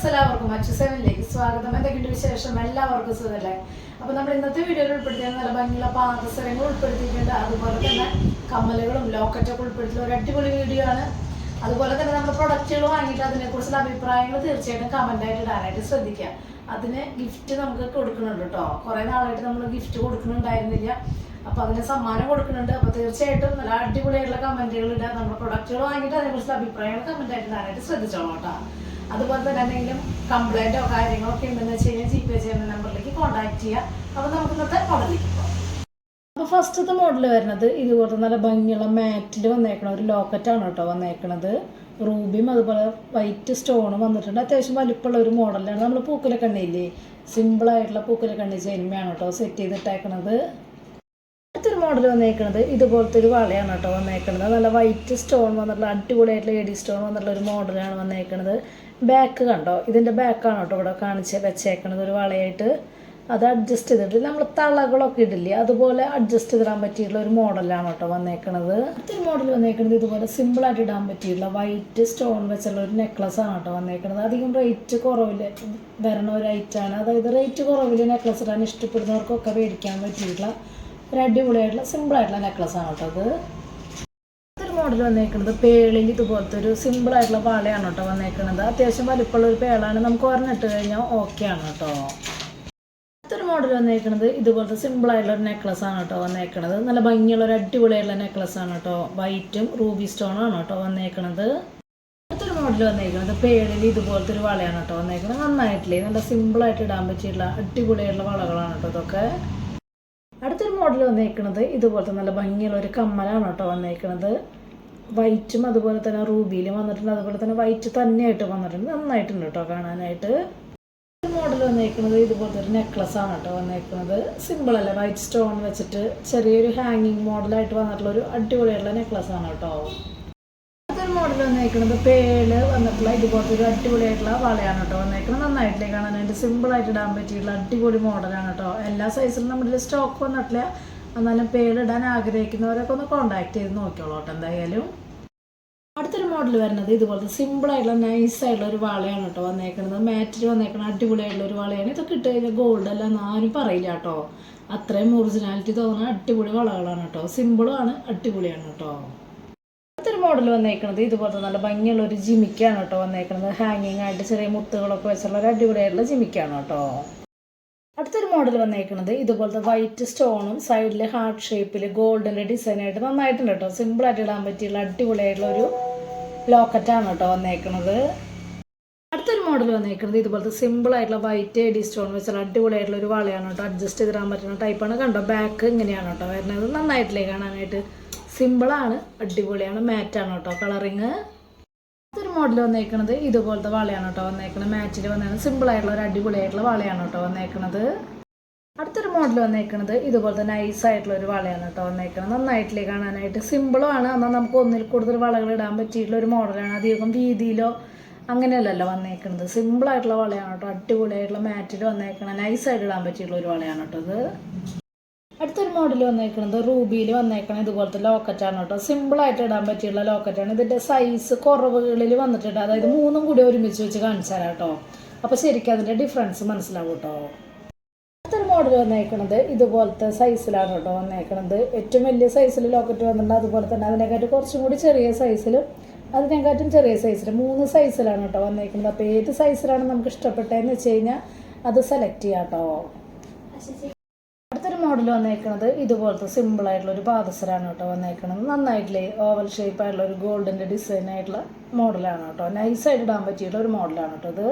Friends എല്ലാവർക്കും അച്ചു സെവനിലേക്ക് സ്വാഗതം. എന്തൊക്കെയുണ്ട് വിശേഷം? എല്ലാവർക്കും സുഖമല്ലേ? അപ്പൊ നമ്മൾ ഇന്നത്തെ വീഡിയോയിൽ ഉൾപ്പെടുത്തിയ നല്ല ഭംഗിയുള്ള പാദസരങ്ങൾ ഉൾപ്പെടുത്തിയിട്ടുണ്ട്. അതുപോലെ തന്നെ കമ്മലുകളും ലോക്കറ്റൊക്കെ ഉൾപ്പെടുത്തിയ ഒരു അടിപൊളി വീഡിയോ ആണ്. അതുപോലെ തന്നെ നമ്മുടെ പ്രൊഡക്റ്റുകൾ വാങ്ങിയിട്ട് അതിനെക്കുറിച്ചുള്ള അഭിപ്രായങ്ങൾ തീർച്ചയായിട്ടും ആയിട്ട് ഇടാനായിട്ട് ശ്രദ്ധിക്കുക. അതിന് ഗിഫ്റ്റ് നമുക്ക് കൊടുക്കുന്നുണ്ട് കേട്ടോ. കുറെ നാളായിട്ട് നമ്മൾ ഗിഫ്റ്റ് കൊടുക്കുന്നുണ്ടായിരുന്നില്ല. അപ്പൊ അതിന് സമ്മാനം കൊടുക്കുന്നുണ്ട്. അപ്പൊ തീർച്ചയായിട്ടും നല്ല അടിപൊളിയായിട്ടുള്ള കമന്റുകൾ ഇടുക. നമ്മുടെ പ്രൊഡക്റ്റുകൾ വാങ്ങിയിട്ട് അതിനെക്കുറിച്ചുള്ള അഭിപ്രായങ്ങൾ കമന്റ് ആയിട്ട് ഇടാനായിട്ട് ശ്രദ്ധിച്ചോളാം കേട്ടോ. അതുപോലെ തന്നെ എന്തെങ്കിലും കംപ്ലൈന്റോ കാര്യങ്ങളോ ഒക്കെ ഉണ്ടെന്ന് വെച്ച് കഴിഞ്ഞാൽ ജി പേ ചെയ്യുന്ന നമ്പറിലേക്ക് കോൺടാക്ട് ചെയ്യുക. അപ്പൊ നമുക്ക് ഇന്നത്തെ മോഡലിലേക്ക് പോകാം. അപ്പോൾ ഫസ്റ്റത്തെ മോഡൽ വരുന്നത് ഇതുപോലത്തെ നല്ല ഭംഗിയുള്ള മാറ്റിൽ വന്നേക്കണ ഒരു ലോക്കറ്റാണ് കേട്ടോ വന്നേക്കണത്. റൂബിയും അതുപോലെ വൈറ്റ് സ്റ്റോണും വന്നിട്ടുണ്ട്. അത്യാവശ്യം വലിപ്പമുള്ള ഒരു മോഡലാണ് നമ്മൾ പൂക്കല സിമ്പിൾ സിമ്പിളായിട്ടുള്ള പൂക്കല കണ്ണി ചെരുമയാണ് കേട്ടോ സെറ്റ് ചെയ്തിട്ടേക്കണത്. മോഡൽ വന്നേക്കണത് ഇതുപോലത്തെ ഒരു വളയാണ് കേട്ടോ വന്നേക്കണത്. നല്ല വൈറ്റ് സ്റ്റോൺ വന്നിട്ടുള്ള അടിപൊളിയായിട്ടുള്ള എഡി സ്റ്റോൺ വന്നിട്ടുള്ള ഒരു മോഡലാണ് വന്നേക്കണത്. ബാക്ക് കണ്ടോ? ഇതിന്റെ ബാക്കാണ് കേട്ടോ ഇവിടെ കാണിച്ച് വെച്ചേക്കണത് ഒരു വളയായിട്ട്. അത് അഡ്ജസ്റ്റ് ചെയ്തിട്ട് നമ്മൾ തളകളൊക്കെ ഇടില്ലേ അതുപോലെ അഡ്ജസ്റ്റ് ചെയ്തിടാൻ പറ്റിയിട്ടുള്ള ഒരു മോഡലാണ് കേട്ടോ വന്നേക്കണത്. മറ്റൊരു മോഡൽ വന്നേക്കണത് ഇതുപോലെ സിമ്പിളായിട്ട് ഇടാൻ പറ്റിയിട്ടുള്ള വൈറ്റ് സ്റ്റോൺ വെച്ചുള്ള ഒരു നെക്ലസ് ആണ് കേട്ടോ വന്നേക്കണത്. അധികം റേറ്റ് കുറവിൽ വരണ ഒരു ഐറ്റാണ് അതായത് റേറ്റ് കുറവിൽ നെക്ലസ് ഇടാൻ ഇഷ്ടപ്പെടുന്നവർക്കൊക്കെ മേടിക്കാൻ പറ്റിയിട്ടുള്ള ഒരു അടിപൊളിയായിട്ടുള്ള സിമ്പിളായിട്ടുള്ള നെക്ലസ് ആണ് കേട്ടോ അത്. അടുത്തൊരു മോഡൽ വന്നേക്കുന്നത് പേളിൽ ഇതുപോലത്തെ ഒരു സിമ്പിൾ ആയിട്ടുള്ള പാളയാണ് കേട്ടോ വന്നേക്കുന്നത് അത്യാവശ്യം വലിപ്പമുള്ള ഒരു പേളാണ്. നമുക്ക് ഒരെണ്ണിട്ട് കഴിഞ്ഞാൽ ഓക്കെ ആണ് കേട്ടോ. അടുത്തൊരു മോഡൽ വന്നേക്കുന്നത് ഇതുപോലത്തെ സിമ്പിൾ ആയിട്ടുള്ള ഒരു നെക്ലസ് ആണ് കേട്ടോ വന്നേക്കുന്നത് നല്ല ഭംഗിയുള്ള ഒരു അടിപൊളിയായിട്ടുള്ള നെക്ലസ് ആണ് കേട്ടോ. വൈറ്റും റൂബി സ്റ്റോൺ ആണ് കേട്ടോ വന്നേക്കുന്നത് അടുത്തൊരു മോഡൽ വന്നേക്കുന്നത് പേളിൽ ഇതുപോലത്തെ ഒരു വളയാണ് കേട്ടോ വന്നേക്കുന്നത് നന്നായിട്ടില്ലേ? നല്ല സിമ്പിൾ ആയിട്ട് ഇടാൻ പറ്റിയിട്ടുള്ള അടിപൊളിയായിട്ടുള്ള വളകളാണ് കേട്ടോ ഇതൊക്കെ. അടുത്തൊരു മോഡൽ വന്നേക്കുന്നത് ഇതുപോലത്തെ നല്ല ഭംഗിയുള്ള ഒരു കമ്മലാണ് കേട്ടോ വന്നേക്കുന്നത് വൈറ്റും അതുപോലെ തന്നെ റൂബിയിലും വന്നിട്ടുണ്ട്. അതുപോലെ തന്നെ വൈറ്റ് തന്നെയായിട്ട് വന്നിട്ടുണ്ട്. നന്നായിട്ടുണ്ട് കേട്ടോ കാണാനായിട്ട്. മോഡൽ വന്നേക്കുന്നത് ഇതുപോലത്തെ ഒരു നെക്ലസ് ആണ് കേട്ടോ വന്നേക്കുന്നത് സിമ്പിൾ അല്ല? വൈറ്റ് സ്റ്റോൺ വെച്ചിട്ട് ചെറിയൊരു ഹാങ്ങിങ് മോഡലായിട്ട് വന്നിട്ടുള്ള ഒരു അടിപൊളിയായിട്ടുള്ള നെക്ലസ് ആണ് കേട്ടോ. മോഡൽ വന്നേക്കുന്നത് പേൾ വന്നിട്ടുള്ള ഇതുപോലത്തെ ഒരു അടിപൊളിയായിട്ടുള്ള വളയാണ് കേട്ടോ വന്നേക്കുന്നത് നന്നായിട്ടില്ലേ സിമ്പിൾ ആയിട്ട് ഇടാൻ പറ്റിയിട്ടുള്ള അടിപൊളി മോഡലാണ് കേട്ടോ എല്ലാ സൈസിലും നമ്മുടെ സ്റ്റോക്ക് വന്നിട്ടില്ല. എന്നാലും പേടിടാൻ ആഗ്രഹിക്കുന്നവരൊക്കെ ഒന്ന് കോണ്ടാക്ട് ചെയ്ത് നോക്കിയോളൂ കേട്ടോ എന്തായാലും. അടുത്തൊരു മോഡൽ വരുന്നത് ഇതുപോലത്തെ സിമ്പിൾ ആയിട്ടുള്ള നൈസ് ആയിട്ടുള്ള ഒരു വളയാണ് കേട്ടോ വന്നേക്കുന്നത് മാറ്റിൽ വന്നേക്കുന്ന അടിപൊളിയായിട്ടുള്ള ഒരു വളയാണ്. ഇതൊക്കെ ഇട്ട് കഴിഞ്ഞാൽ ഗോൾഡ് അല്ല എന്ന് ആരും പറയില്ല കേട്ടോ അത്രയും ഒറിജിനാലിറ്റി തോന്നുന്ന അടിപൊളി വളകളാണ് കേട്ടോ സിമ്പിളും ആണ് അടിപൊളിയാണ് കേട്ടോ മോഡൽ വന്നേക്കുന്നത് ഇതുപോലത്തെ നല്ല ഭംഗിയുള്ള ഒരു ജിമിക്കാണ് കേട്ടോ വന്നേക്കുന്നത് ഹാങ്ങിങ് ആയിട്ട് ചെറിയ മുത്തുകളൊക്കെ വെച്ചുള്ള ഒരു അടിപൊളിയായിട്ടുള്ള ജിമിക്കാണ് കേട്ടോ. അടുത്തൊരു മോഡൽ വന്നേക്കുന്നത് ഇതുപോലത്തെ വൈറ്റ് സ്റ്റോണും സൈഡിൽ ഹാർട്ട് ഷേപ്പിൽ ഗോൾഡിന്റെ ഡിസൈനായിട്ട് നന്നായിട്ടുണ്ട് കേട്ടോ. സിമ്പിളായിട്ട് ഇടാൻ പറ്റിയുള്ള അടിപൊളിയായിട്ടുള്ള ഒരു ലോക്കറ്റാണ് കേട്ടോ വന്നേക്കുന്നത് അടുത്തൊരു മോഡൽ വന്നേക്കുന്നത് ഇതുപോലത്തെ സിമ്പിൾ ആയിട്ടുള്ള വൈറ്റ് എഡി സ്റ്റോൺ വെച്ചുള്ള അടിപൊളിയായിട്ടുള്ള ഒരു വളയാണ് കേട്ടോ. അഡ്ജസ്റ്റ് ചെയ്തിടാൻ പറ്റുന്ന ടൈപ്പാണ് കണ്ടോ? ബാക്ക് ഇങ്ങനെയാണ് കേട്ടോ വരുന്നത്. നന്നായിട്ടില്ലേ കാണാനായിട്ട്? സിമ്പിളാണ് അടിപൊളിയാണ് മാറ്റാണ് കേട്ടോ കളറിങ് അടുത്തൊരു മോഡൽ വന്നേക്കണത് ഇതുപോലത്തെ വളയാണ് കേട്ടോ വന്നേക്കുന്നത് മാച്ചിൽ വന്നേക്കുന്നത് സിമ്പിൾ ആയിട്ടുള്ള ഒരു അടിപൊളിയായിട്ടുള്ള വളയാണ് കേട്ടോ വന്നേക്കുന്നത് അടുത്തൊരു മോഡൽ വന്നേക്കുന്നത് ഇതുപോലത്തെ നൈസ് ആയിട്ടുള്ള ഒരു വളയാണ് കേട്ടോ വന്നേക്കുന്നത് നന്നായിട്ടില്ലേ കാണാനായിട്ട്? സിമ്പിളും ആണ് എന്നാൽ നമുക്ക് ഒന്നിൽ കൂടുതൽ വളകൾ ഇടാൻ പറ്റിയിട്ടുള്ള ഒരു മോഡലാണ് അധികം വീതിയിലോ അങ്ങനെയല്ലല്ലോ വന്നേക്കുന്നത് സിമ്പിൾ ആയിട്ടുള്ള വളയാണ് കേട്ടോ അടിപൊളിയായിട്ടുള്ള മാറ്റിൽ വന്നേക്കണം നൈസ് ആയിട്ട് ഇടാൻ പറ്റിയിട്ടുള്ള ഒരു വളയാണ് കേട്ടോ ഇത്. അടുത്തൊരു മോഡൽ വന്നേക്കുന്നത് റൂബിയിൽ വന്നേക്കണ ഇതുപോലത്തെ ലോക്കറ്റാണ് കേട്ടോ. സിമ്പിളായിട്ട് ഇടാൻ പറ്റിയുള്ള ലോക്കറ്റാണ് ഇതിന്റെ സൈസ് കുറവുകളിൽ വന്നിട്ടുണ്ട്. അതായത് മൂന്നും കൂടി ഒരുമിച്ച് വെച്ച് കാണിച്ചു തരാം കേട്ടോ. അപ്പോൾ ശരിക്കും അതിന്റെ ഡിഫറൻസ് മനസ്സിലാവും കേട്ടോ. അടുത്തൊരു മോഡൽ വന്നേക്കണത് ഇതുപോലത്തെ സൈസിലാണ് കേട്ടോ വന്നേക്കണത്. ഏറ്റവും വലിയ സൈസിൽ ലോക്കറ്റ് വന്നിട്ടുണ്ട്. അതുപോലെ തന്നെ അതിനെക്കാട്ടും കുറച്ചും കൂടി ചെറിയ സൈസിൽ അതിനെക്കാട്ടും ചെറിയ സൈസിൽ മൂന്ന് സൈസിലാണ് കേട്ടോ വന്നേക്കുന്നത് അപ്പോൾ ഏത് സൈസിലാണ് നമുക്ക് ഇഷ്ടപ്പെട്ടതെന്ന് വെച്ച് കഴിഞ്ഞാൽ അത് സെലക്ട് ചെയ്യാം കേട്ടോ. മോഡൽ വന്നേക്കുന്നത് ഇതുപോലത്തെ സിമ്പിൾ ആയിട്ടുള്ള ഒരു പാദസരാണ് കേട്ടോ വന്നേക്കുന്നത് നന്നായിട്ടില്ലേ ഓവൽ ഷേപ്പ് ആയിട്ടുള്ള ഒരു ഗോൾഡിന്റെ ഡിസൈൻ ആയിട്ടുള്ള മോഡലാണ് കേട്ടോ. നൈസായിട്ട് ഇടാൻ പറ്റിയിട്ടുള്ള ഒരു മോഡലാണ് കേട്ടോ ഇത്.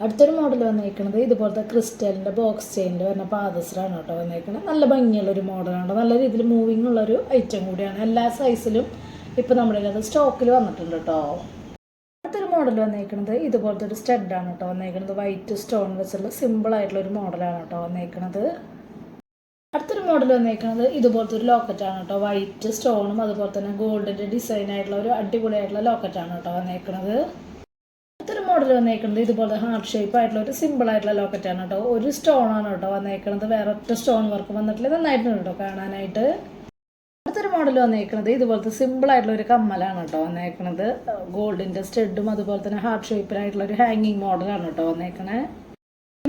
അടുത്തൊരു മോഡൽ വന്നേക്കുന്നത് ഇതുപോലത്തെ ക്രിസ്റ്റലിന്റെ ബോക്സ് ചെയിനിൽ വരുന്ന പാദസരാണ് കേട്ടോ വന്നേക്കുന്നത് നല്ല ഭംഗിയുള്ള ഒരു മോഡലാണ് കേട്ടോ. നല്ല രീതിയിൽ മൂവിങ് ഉള്ള ഒരു ഐറ്റം കൂടിയാണ്. എല്ലാ സൈസിലും ഇപ്പോൾ നമ്മുടെ അത് സ്റ്റോക്കിൽ വന്നിട്ടുണ്ട് കേട്ടോ. അടുത്തൊരു മോഡൽ വന്നേക്കുന്നത് ഇതുപോലത്തെ ഒരു സ്റ്റഡാണ് കേട്ടോ വന്നേക്കുന്നത് വൈറ്റ് സ്റ്റോൺ വെച്ചുള്ള സിമ്പിൾ ആയിട്ടുള്ള ഒരു മോഡലാണ് കേട്ടോ വന്നേക്കുന്നത് മോഡൽ വന്നേക്കുന്നത് ഇതുപോലത്തെ ഒരു ലോക്കറ്റാണ് കേട്ടോ. വൈറ്റ് സ്റ്റോണും അതുപോലെ തന്നെ ഗോൾഡിന്റെ ഡിസൈൻ ആയിട്ടുള്ള ഒരു അടിപൊളിയായിട്ടുള്ള ലോക്കറ്റാണ് കേട്ടോ വന്നേക്കുന്നത് അടുത്തൊരു മോഡൽ വന്നേക്കുന്നത് ഇതുപോലെ ഹാർട്ട് ഷേപ്പ് ആയിട്ടുള്ള ഒരു സിമ്പിൾ ആയിട്ടുള്ള ലോക്കറ്റാണ് കേട്ടോ. ഒരു സ്റ്റോൺ ആണ് കേട്ടോ വന്നേക്കുന്നത് വേറെ ഒറ്റ സ്റ്റോൺ വർക്ക് വന്നിട്ടില്ല. നന്നായിട്ടുണ്ട് കേട്ടോ കാണാനായിട്ട്. അടുത്തൊരു മോഡൽ വന്നേക്കുന്നത് ഇതുപോലത്തെ സിമ്പിൾ ആയിട്ടുള്ള ഒരു കമ്മലാണ് കേട്ടോ വന്നേക്കുന്നത് ഗോൾഡിന്റെ സ്റ്റെഡും അതുപോലെ തന്നെ ഹാർട്ട് ഷേപ്പിലായിട്ടുള്ള ഒരു ഹാങ്ങിങ് മോഡലാണ് കേട്ടോ വന്നേക്കണേ.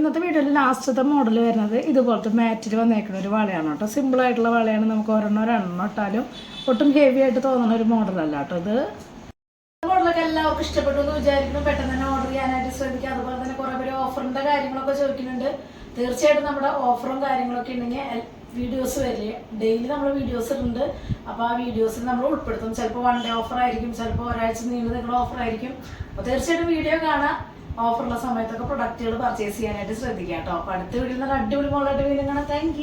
ഇന്നത്തെ വീഡിയോയിൽ ലാസ്റ്റത്തെ മോഡൽ വരുന്നത് ഇതുപോലത്തെ മാറ്റിൽ വന്നേക്കുന്ന ഒരു വളയാണ് കേട്ടോ. സിമ്പിൾ ആയിട്ടുള്ള വളയാണ് നമുക്ക് ഒരെണ്ണം ഒരെണ്ണം ഇട്ടാലും ഒട്ടും ഹെവി ആയിട്ട് തോന്നുന്ന ഒരു മോഡലല്ല കേട്ടോ ഇത്. മോഡലൊക്കെ എല്ലാവർക്കും ഇഷ്ടപ്പെട്ടു എന്ന് വിചാരിക്കുന്നു. പെട്ടെന്ന് തന്നെ ഓർഡർ ചെയ്യാനായിട്ട് ശ്രമിക്കുക അതുപോലെ തന്നെ കുറെ പേര് ഓഫറിന്റെ കാര്യങ്ങളൊക്കെ ചോദിക്കുന്നുണ്ട്. തീർച്ചയായിട്ടും നമ്മുടെ ഓഫറും കാര്യങ്ങളൊക്കെ ഉണ്ടെങ്കിൽ വീഡിയോസ് വരില്ലേ? ഡെയിലി നമ്മൾ വീഡിയോസ് ഇടുന്നുണ്ട്. അപ്പോൾ ആ വീഡിയോസിൽ നമ്മൾ ഉൾപ്പെടുത്തും. ചിലപ്പോൾ വൺ ഡേ ഓഫർ ആയിരിക്കും. ചിലപ്പോൾ ഒരാഴ്ച നീണ്ടു ഓഫർ ആയിരിക്കും. അപ്പോൾ തീർച്ചയായിട്ടും വീഡിയോ കാണാം. ഓഫറുള്ള സമയത്തൊക്കെ പ്രൊഡക്റ്റുകൾ പർച്ചേസ് ചെയ്യാനായിട്ട് ശ്രദ്ധിക്കാം കേട്ടോ. അപ്പോൾ അടുത്ത വീട്ടിൽ നിന്ന് അടിപൊളി മോളായിട്ട് വീണ്ടും കാണാം. താങ്ക്